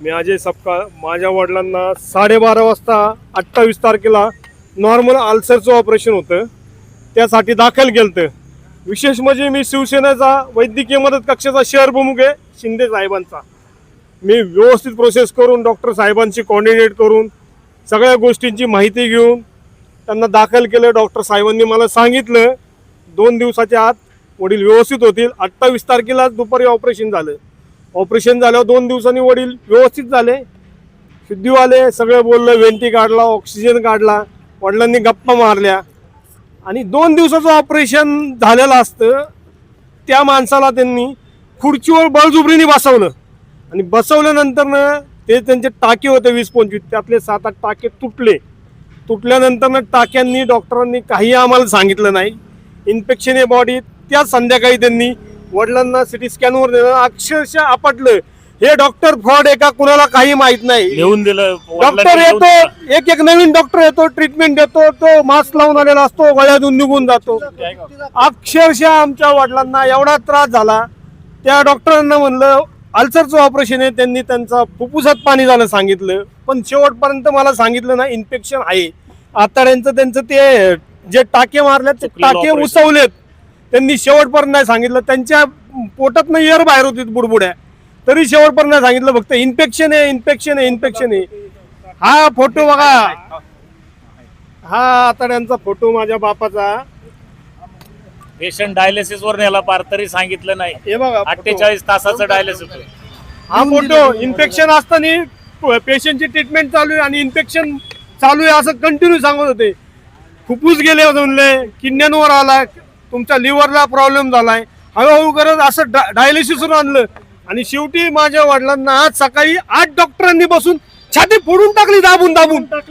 मी अजय सपकाळ माझ्या वडिलांना साडेबारा वाजता अठ्ठावीस तारखेला नॉर्मल आल्सरचं ऑपरेशन होतं. त्यासाठी दाखल केलं विशेष म्हणजे मी शिवसेनेचा वैद्यकीय मदत कक्षाचा शहर प्रमुख आहे शिंदे साहेबांचा. मी व्यवस्थित प्रोसेस करून डॉक्टर साहेबांशी कॉर्डिनेट करून सगळ्या गोष्टींची माहिती घेऊन त्यांना दाखल केलं. डॉक्टर साहेबांनी मला सांगितलं दोन दिवसाच्या आत वडील व्यवस्थित होतील. अठ्ठावीस तारखेला दुपारी ऑपरेशन झालं. ऑपरेशन झाल्यावर दोन दिवसांनी वडील व्यवस्थित झाले. शुद्धी आले सगळं बोललं वेंटी काढला ऑक्सिजन काढला वडिलांनी गप्पा मारल्या. आणि दोन दिवसाचं ऑपरेशन झालेलं असतं त्या माणसाला त्यांनी खुर्चीवर बळजुबरीने बसवलं. आणि बसवल्यानंतरनं ते त्यांचे टाके होते वीस पंचवीस त्यातले सात आठ टाके तुटले. तुटल्यानंतरनं टाक्यांनी डॉक्टरांनी काही आम्हाला सांगितलं नाही. इन्फेक्शन आहे बॉडी त्या संध्याकाळी त्यांनी वडिलांना सिटी स्कॅनवर नेलं अक्षरशः आपटलं हे डॉक्टर फ्रॉड आहे का कुणाला काही माहीत नाही. लिहून दिलं डॉक्टर वडिलांनी लिहून दिलं. येतो एक एक नवीन डॉक्टर येतो ट्रीटमेंट देतो तो मास्क लावून आलेला असतो गळ्यातून निघून जातो. अक्षरशः आमच्या वडिलांना एवढा त्रास झाला. त्या डॉक्टरांना म्हणलं अल्सरचं ऑपरेशन आहे त्यांनी त्यांचा फुफ्फुसात पाणी झालं सांगितलं. पण शेवटपर्यंत मला सांगितलं ना इन्फेक्शन आहे. आताड्यांचं त्यांचं ते जे टाके मारलेत ते चुकलेलं टाके operation. उसवलेत. त्यांनी शेवटपर्यंत नाही सांगितलं. त्यांच्या पोटात एअर बाहेर होती बुडबुड्या. तरी शेवटपर्यंत नाही सांगितलं फक्त इन्फेक्शन आहे इन्फेक्शन आहे इन्फेक्शन आहे. हा फोटो बघा. हा आताड्यांचा फोटो माझ्या बापाचा. पेशंट डायलिसिस वर नेला पार तरी सांगितलं नाही. हे बघा photo. अठ्ठेचाळीस तासाचं डायलिसिस हा फोटो इन्फेक्शन असताना पेशंटची ट्रीटमेंट चालू आहे आणि इन्फेक्शन चालू आहे असं कंटिन्यू सांगत होते. फुफ्फुस गेले म्हणले किडण्यांवर आलाय तुमच्या लिव्हरला प्रॉब्लेम झालाय. हळूहळू करत असं डायलिसिसवर आणलं. आणि शेवटी माझ्या वडिलांना आज सकाळी आठ डॉक्टरांनी बसून छाती फोडून टाकली दाबून दाबून. चाप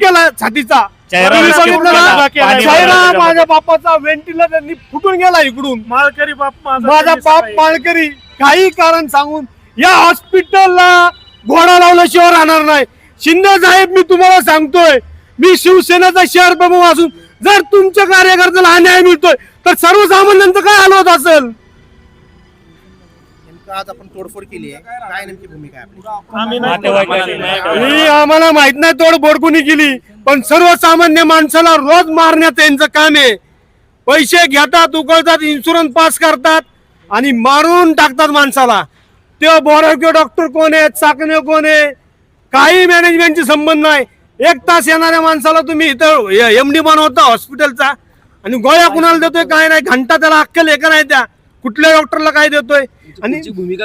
केला छातीचा. चेहरा माझ्या बापाचा व्हेंटिलेटर त्यांनी फुटून गेला इकडून. माळकरी बाप माझा बाप माळकरी. काही कारण सांगून या हॉस्पिटलला घोडा लावल्याशिवाय राहणार नाही. शिंदे साहेब मी तुम्हाला सांगतोय मी शिवसेनेचा शहर प्रमुख असून जर तुमच्या कार्यकर्त्याला अन्याय मिळतोय तर सर्वसामान्यांचं काय हाल होत असेल? नेमकं आज आपण तोडफोड केली आहे. काय नेमकी भूमिका आहे आपली? आम्ही नाही नातेवाईकांनी नाही ही आम्हाला माहीत नाही तोड बोडकुनी केली पण सर्वसामान्य माणसाला रोज मारण्याचं यांचं काम आहे. पैसे घेतात उकळतात इन्शुरन्स पास करतात आणि मारून टाकतात माणसाला. ते बोरावके डॉक्टर कोण आहेत चाकणे कोण आहे काही मॅनेजमेंटची संबंध नाही. एक तास येणाऱ्या माणसाला तुम्ही इथं एम डी बनवता हॉस्पिटलचा आणि गोळ्या कुणाला देतोय काय नाही घंटा त्याला अक्कल एका नाही त्या? कुठल्या डॉक्टरला काय देतोय? आणि भूमिका